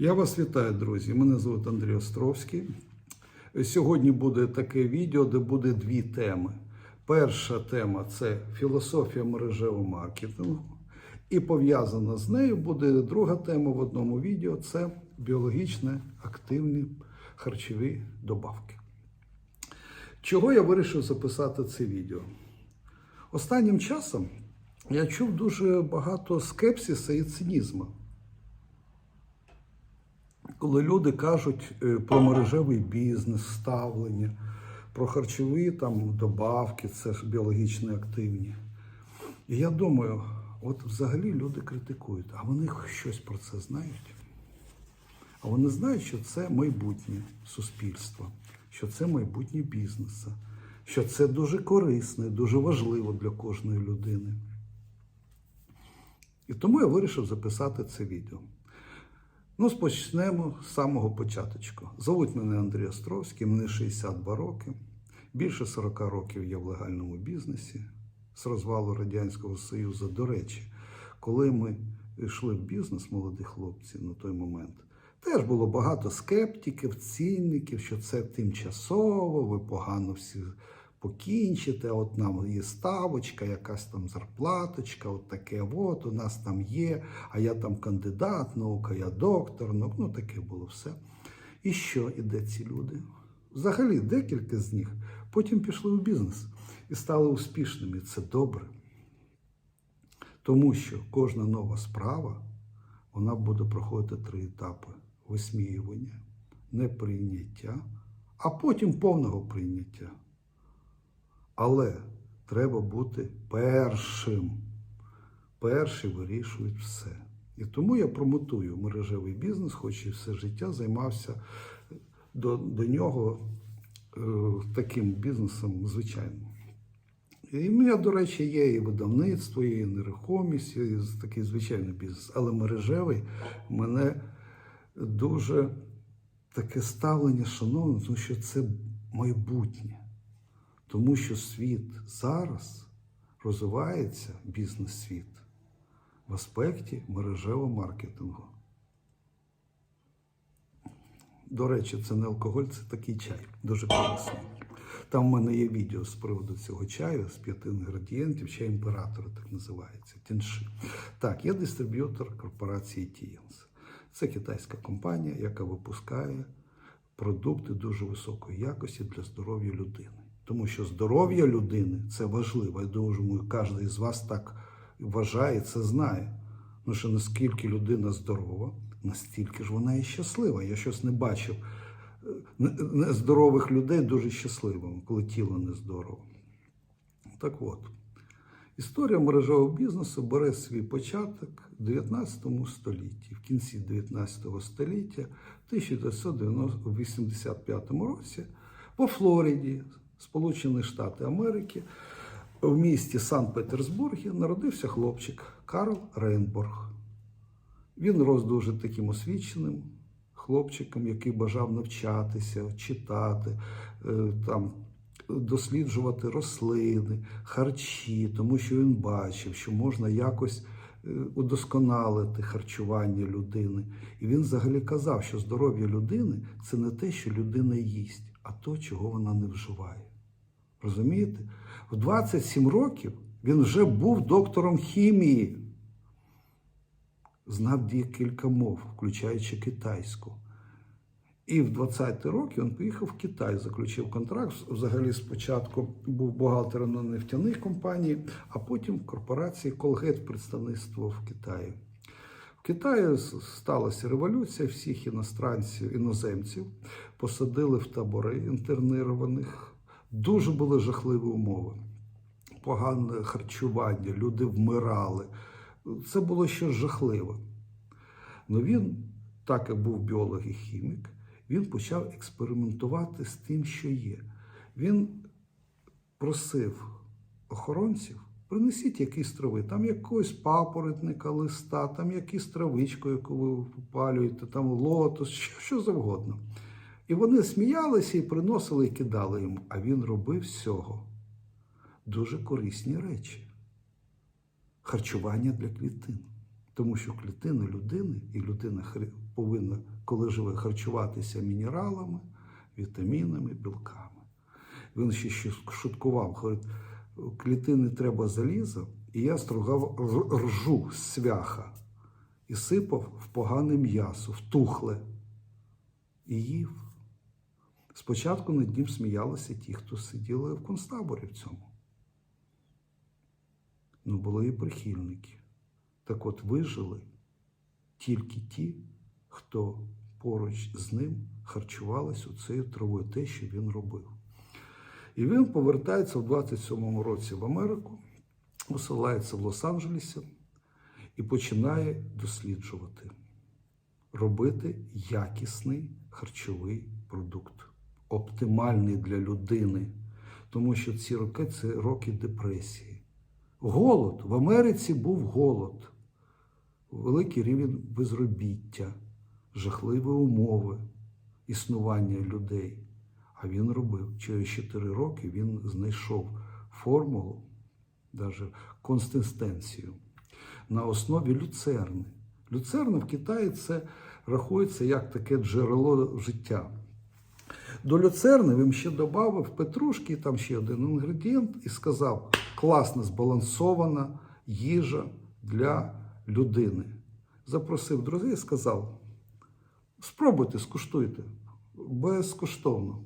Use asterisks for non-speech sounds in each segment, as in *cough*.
Я вас вітаю, друзі. Мене звуть Андрій Островський. Сьогодні буде таке відео, де буде дві теми. Перша тема це філософія мережевого маркетингу. І пов'язана з нею буде друга тема в одному відео це біологічно активні харчові добавки. Чого я вирішив записати це відео? Останнім часом я чув дуже багато скепсиса і цинізму коли люди кажуть е, про мережевий бізнес, ставлення, про харчові там добавки, це ж біологічно активні. І я думаю, от взагалі люди критикують, а вони щось про це знають. А вони знають, що це майбутнє суспільства, що це майбутнє бізнесу, що це дуже корисно і дуже важливо для кожної людини. І тому я вирішив записати це відео. Ну, почнемо з самого початочку. Зовуть мене Андрій Островський, мені 62 роки. Більше 40 років я в легальному бізнесі з розвалу Радянського Союзу. До речі, коли ми йшли в бізнес, молоді хлопці на той момент, теж було багато скептиків, цінників, що це тимчасово, ви погано всі покінчите, от нам є ставочка, якась там зарплаточка, от таке от у нас там є, а я там кандидат наук, а я доктор, ну, ну таке було все. І що іде ці люди? Взагалі, декілька з них потім пішли в бізнес і стали успішними. Це добре. Тому що кожна нова справа вона буде проходити три етапи: висміювання, неприйняття, а потім повного прийняття. Але треба бути першим. Перші вирішують все. І тому я промотую мережевий бізнес, хоч і все життя займався до, до нього е, таким бізнесом звичайним. І в мене, до речі, є і видавництво, і нерухомість, і такий звичайний бізнес. Але мережевий мене дуже таке ставлення, шановне, тому що це майбутнє. Тому що світ зараз розвивається бізнес-світ в аспекті мережевого маркетингу. До речі, це не алкоголь, це такий чай, дуже корисний. Там в мене є відео з приводу цього чаю з п'яти інгредієнтів, чай імператора так називається, тінши. Так, я дистриб'ютор корпорації Тієнс. Це китайська компанія, яка випускає продукти дуже високої якості для здоров'я людини. Тому що здоров'я людини це важливо. Я думаю, кожен із вас так вважає, це знає. Ну що наскільки людина здорова, настільки ж вона і щаслива. Я щось не бачив нездорових людей дуже щасливими, коли тіло нездорово. Так от, історія мережевого бізнесу бере свій початок в 19 столітті, в кінці 19 століття, в 1985 році, по Флориді. Сполучені Штати Америки в місті Санкт-Петербургі народився хлопчик Карл Рейнборг. Він рос дуже таким освіченим хлопчиком, який бажав навчатися, читати, там, досліджувати рослини, харчі, тому що він бачив, що можна якось удосконалити харчування людини. І він взагалі казав, що здоров'я людини це не те, що людина їсть, а то, чого вона не вживає. Розумієте? В 27 років він вже був доктором хімії, знав декілька мов, включаючи китайську. І в 20 роки він поїхав в Китай, заключив контракт. Взагалі, спочатку був бухгалтером на нефтяних компаній, а потім в корпорації Колгейт представництво в Китаї. В Китаї сталася революція, всіх іностранців, іноземців посадили в табори інтернированих. Дуже були жахливі умови, погане харчування, люди вмирали. Це було щось жахливе. Но він, так як був біолог і хімік, він почав експериментувати з тим, що є. Він просив охоронців, принесіть якісь трави, там якогось папоротника листа, там якусь травичку, яку ви попалюєте, там лотос, що завгодно. І вони сміялися і приносили і кидали йому. А він робив всього дуже корисні речі. Харчування для клітин. Тому що клітини людини і людина повинна, коли живе, харчуватися мінералами, вітамінами, білками. Він ще шуткував, говорить, клітини треба заліза, і я стругав ржу з свяха і сипав в погане м'ясо, в тухле. І їв. Спочатку над ним сміялися ті, хто сиділи в концтаборі в цьому. Ну, були і прихильники. Так от вижили тільки ті, хто поруч з ним харчувалися оцею травою, те, що він робив. І він повертається в 27-му році в Америку, оселяється в Лос-Анджелесі і починає досліджувати, робити якісний харчовий продукт, оптимальний для людини. Тому що ці роки це роки депресії. Голод. В Америці був голод, великий рівень безробіття, жахливі умови існування людей. А він робив. Через 4 роки він знайшов формулу, навіть консистенцію на основі люцерни. Люцерна в Китаї це рахується як таке джерело життя. До люцерни він ще додав петрушки, там ще один інгредієнт, і сказав: класна збалансована їжа для людини. Запросив друзів і сказав: спробуйте, скуштуйте безкоштовно.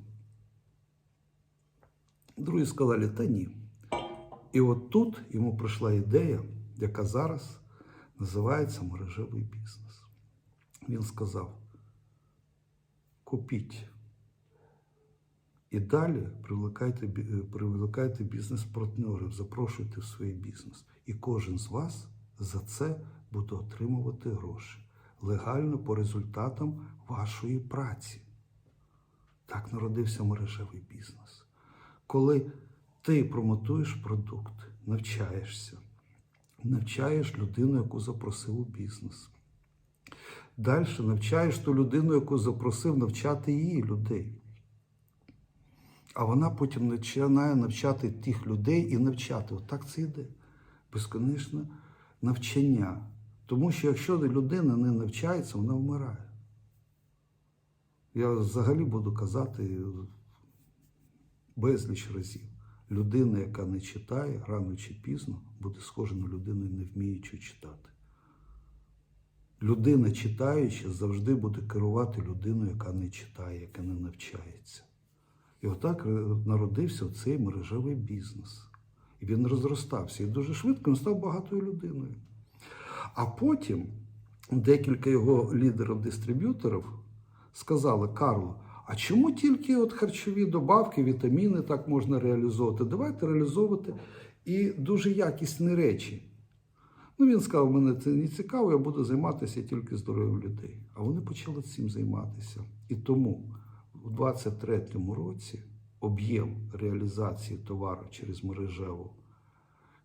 Друзі сказали, та ні. І от тут йому прийшла ідея, яка зараз називається мережевий бізнес. Він сказав: купіть. І далі привлекайте, привлекайте бізнес-партнерів, запрошуйте в свій бізнес. І кожен з вас за це буде отримувати гроші легально по результатам вашої праці. Так народився мережевий бізнес. Коли ти промотуєш продукт, навчаєшся, навчаєш людину, яку запросив у бізнес. Далі навчаєш ту людину, яку запросив навчати її людей. А вона потім починає навчати тих людей і навчати. Отак це йде. Безконечне навчання. Тому що якщо людина не навчається, вона вмирає. Я взагалі буду казати безліч разів. Людина, яка не читає, рано чи пізно буде схожа на людину, не вміючу читати. Людина, читаюча, завжди буде керувати людиною, яка не читає, яка не навчається. І отак народився цей мережевий бізнес. І він розростався. І дуже швидко він став багатою людиною. А потім декілька його лідерів-дистриб'юторів сказали: Карло, а чому тільки от харчові добавки, вітаміни так можна реалізовувати? Давайте реалізовувати і дуже якісні речі. Ну, він сказав, мене це не цікаво, я буду займатися тільки здоров'ям людей. А вони почали цим займатися. І тому у 23-му році об'єм реалізації товару через мережеву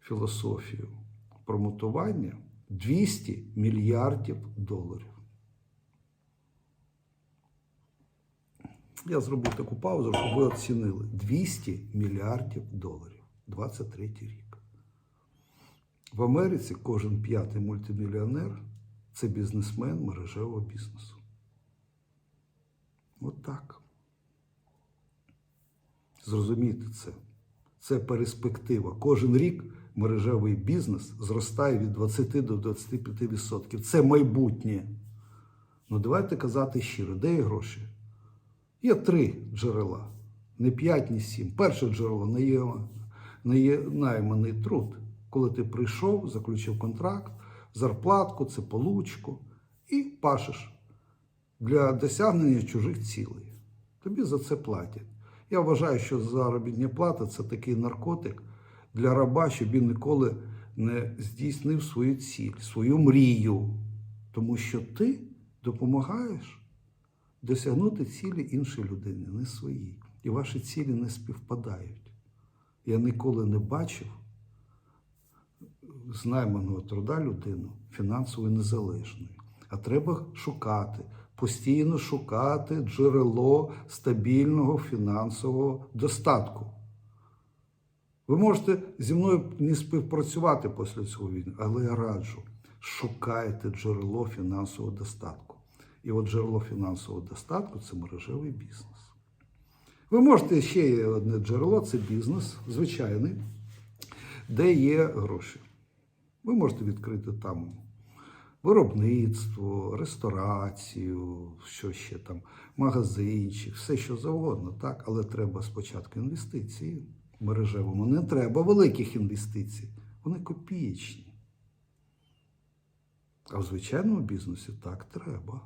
філософію промотування 200 мільярдів доларів. Я зробив таку паузу, щоб ви оцінили 200 мільярдів доларів 23 рік. В Америці кожен п'ятий мультимільйонер це бізнесмен мережевого бізнесу. От так. Зрозумійте це. Це перспектива. Кожен рік мережевий бізнес зростає від 20 до 25%. Це майбутнє. Ну давайте казати щиро, де є гроші? Є три джерела, не п'ять, ні сім. Перше джерело наєма- нає- найманий труд. Коли ти прийшов, заключив контракт, зарплатку, це получку і пашеш для досягнення чужих цілей. Тобі за це платять. Я вважаю, що заробітня плата це такий наркотик для раба, щоб він ніколи не здійснив свою ціль, свою мрію. Тому що ти допомагаєш досягнути цілі іншої людини, не своїй. І ваші цілі не співпадають. Я ніколи не бачив з найманого труда людину фінансово незалежною. А треба шукати, постійно шукати джерело стабільного фінансового достатку. Ви можете зі мною не співпрацювати після цього війни, але я раджу, шукайте джерело фінансового достатку. І от джерело фінансового достатку це мережевий бізнес. Ви можете ще є одне джерело це бізнес, звичайний, де є гроші. Ви можете відкрити там виробництво, ресторацію, що ще там, магазинчик, все що завгодно, так? Але треба спочатку інвестиції в мережевому. Не треба великих інвестицій. Вони копієчні. А в звичайному бізнесі так треба.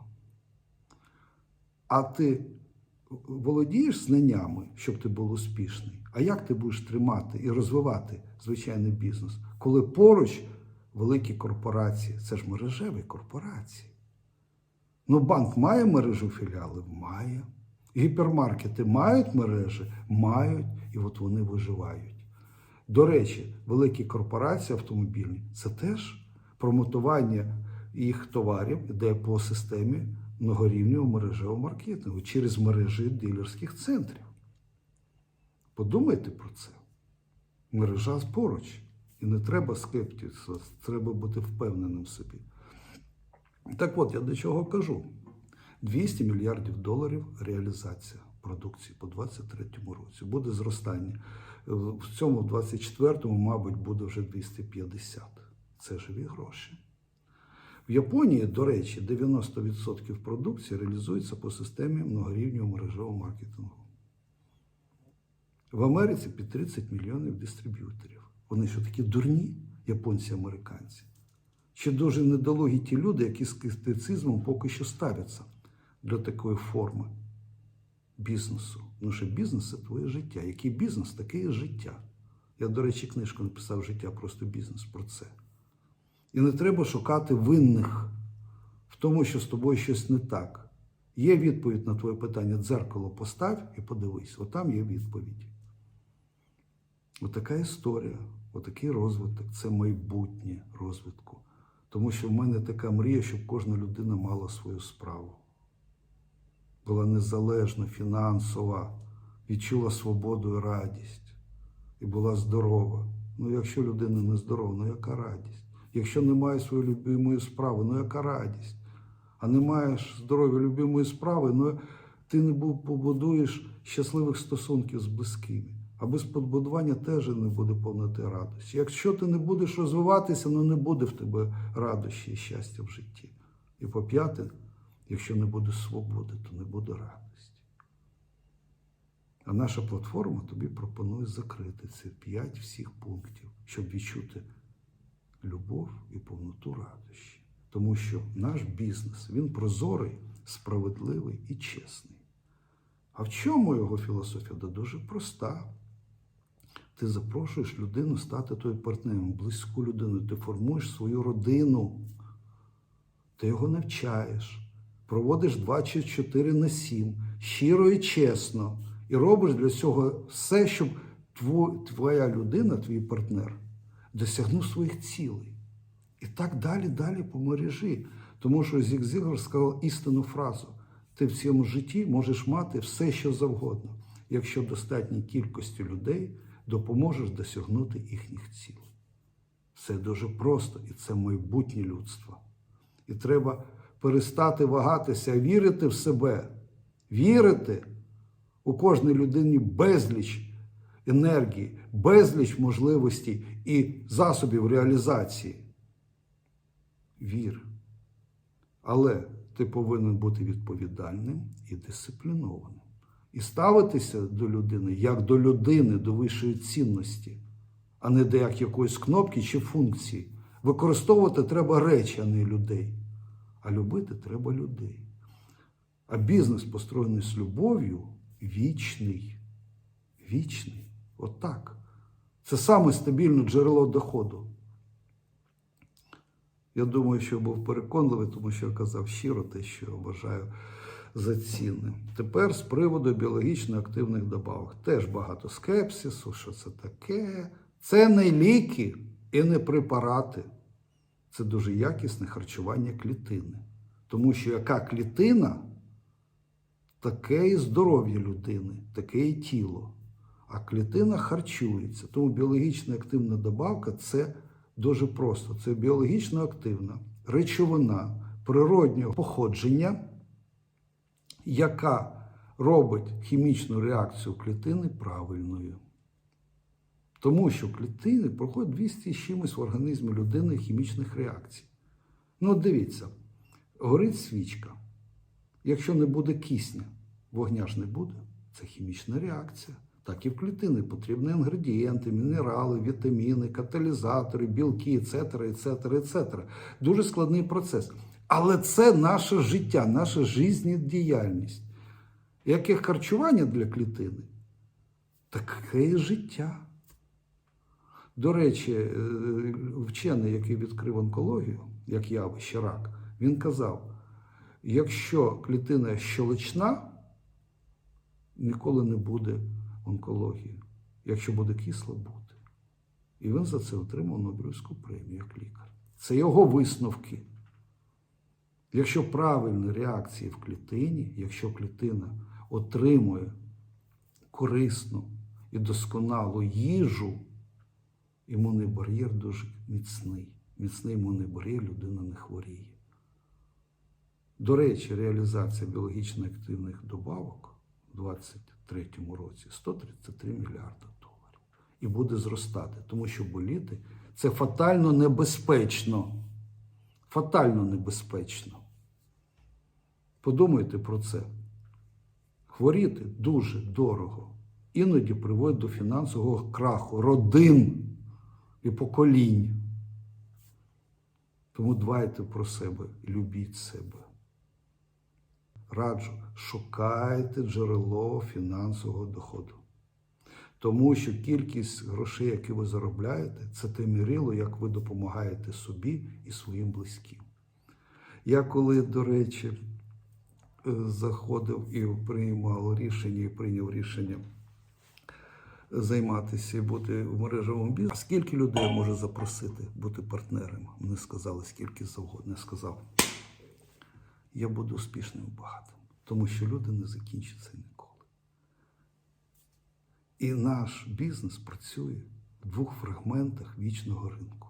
А ти володієш знаннями, щоб ти був успішний? А як ти будеш тримати і розвивати звичайний бізнес, коли поруч великі корпорації? Це ж мережеві корпорації. Ну, банк має мережу філіалів? Має. Гіпермаркети мають мережі? Мають, і от вони виживають. До речі, великі корпорації автомобільні це теж промотування їх товарів йде по системі многорівневого мережевого маркетингу через мережі дилерських центрів. Подумайте про це. Мережа поруч. І не треба скептитися, треба бути впевненим в собі. Так от, я до чого кажу: 200 мільярдів доларів реалізація продукції по 2023 році. Буде зростання. В цьому, в 2024, мабуть, буде вже 250. Це живі гроші. В Японії, до речі, 90% продукції реалізується по системі многорівневого мережевого маркетингу. В Америці під 30 мільйонів дистриб'юторів. Вони що такі дурні, японці-американці? Чи дуже недолугі ті люди, які з скептицизмом поки що ставляться до такої форми бізнесу. Ну що бізнес це твоє життя. Який бізнес, таке і життя. Я, до речі, книжку написав Життя просто бізнес про це. І не треба шукати винних в тому, що з тобою щось не так. Є відповідь на твоє питання, дзеркало постав і подивись. Отам є відповідь. Отака історія, отакий розвиток це майбутнє розвитку. Тому що в мене така мрія, щоб кожна людина мала свою справу. Була незалежна, фінансова, відчула свободу і радість. І була здорова. Ну, якщо людина не здорова, ну яка радість? Якщо немає своєї любимої справи, ну яка радість? А не маєш здоров'я любимої справи, ну ти не побудуєш щасливих стосунків з близькими. А без побудування теж не буде повноти радості. Якщо ти не будеш розвиватися, ну не буде в тебе радощі і щастя в житті. І по п'яте, якщо не буде свободи, то не буде радості. А наша платформа тобі пропонує закрити ці п'ять всіх пунктів, щоб відчути любов і повноту радощі. Тому що наш бізнес він прозорий, справедливий і чесний. А в чому його філософія? Да дуже проста. Ти запрошуєш людину стати твоїм партнером, близьку людину, ти формуєш свою родину, ти його навчаєш, проводиш 2 чи 4 на 7, щиро і чесно, і робиш для цього все, щоб твоя людина, твій партнер, досягнув своїх цілей. І так далі, далі по мережі. Тому що Зік Зігар сказав істинну фразу: ти в цьому житті можеш мати все, що завгодно, якщо достатній кількості людей допоможеш досягнути їхніх цілей. Це дуже просто і це майбутнє людство. І треба перестати вагатися, вірити в себе, вірити у кожній людині безліч енергії, безліч можливостей і засобів реалізації. Вір. Але ти повинен бути відповідальним і дисциплінованим. І ставитися до людини як до людини, до вищої цінності, а не до як якоїсь кнопки чи функції. Використовувати треба речі, а не людей. А любити треба людей. А бізнес, построєний з любов'ю, вічний. Вічний. Отак. Це саме стабільне джерело доходу. Я думаю, що був переконливий, тому що я казав щиро те, що я вважаю за цінним. Тепер з приводу біологічно активних добавок. Теж багато скепсису, що це таке. Це не ліки і не препарати. Це дуже якісне харчування клітини. Тому що яка клітина, таке і здоров'я людини, таке і тіло. А клітина харчується. Тому біологічно активна добавка це дуже просто. Це біологічно активна речовина природнього походження яка робить хімічну реакцію клітини правильною. Тому що клітини проходять 200 з чимось в організмі людини хімічних реакцій. Ну, от дивіться, горить свічка. Якщо не буде кисня, вогня ж не буде. Це хімічна реакція. Так і в клітини потрібні інгредієнти, мінерали, вітаміни, каталізатори, білки, etc., etc., etc. Дуже складний процес. Але це наше життя, наша жизнєдіяльність. Яке харчування для клітини? Таке і життя. До речі, е, вчений, який відкрив онкологію, як явище рак, він казав: якщо клітина щелочна, ніколи не буде онкології. Якщо буде кисла, буде. І він за це отримав Нобелівську премію як лікар. Це його висновки. Якщо правильні реакції в клітині, якщо клітина отримує корисну і досконалу їжу, імунний бар'єр дуже міцний. Міцний імунний бар'єр людина не хворіє. До речі, реалізація біологічно активних добавок у 2023 році 133 мільярди доларів. І буде зростати, тому що боліти це фатально небезпечно. Фатально небезпечно. Подумайте про це. Хворіти дуже дорого. Іноді приводить до фінансового краху родин і поколінь. Тому дбайте про себе, любіть себе. Раджу, шукайте джерело фінансового доходу. Тому що кількість грошей, які ви заробляєте, це те мірило, як ви допомагаєте собі і своїм близьким. Я коли, до речі, заходив і приймав рішення, і прийняв рішення займатися і бути в мережевому бізнесі. Скільки людей може запросити бути партнером? Вони сказали, скільки завгодно. Я сказав, я буду успішним і багатим, тому що люди не закінчаться ніколи. І наш бізнес працює в двох фрагментах вічного ринку: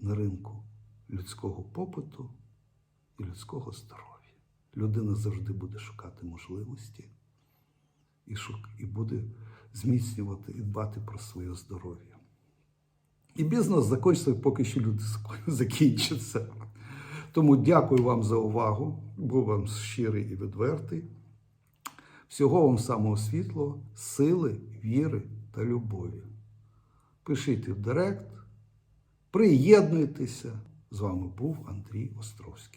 на ринку людського попиту і людського здоров'я. Людина завжди буде шукати можливості і, шук, і буде зміцнювати і дбати про своє здоров'я. І бізнес закінчиться, поки що люди *laughs* закінчаться. Тому дякую вам за увагу. Був вам щирий і відвертий. Всього вам самого світлого, сили, віри та любові. Пишіть в Директ, приєднуйтеся. З вами був Андрій Островський.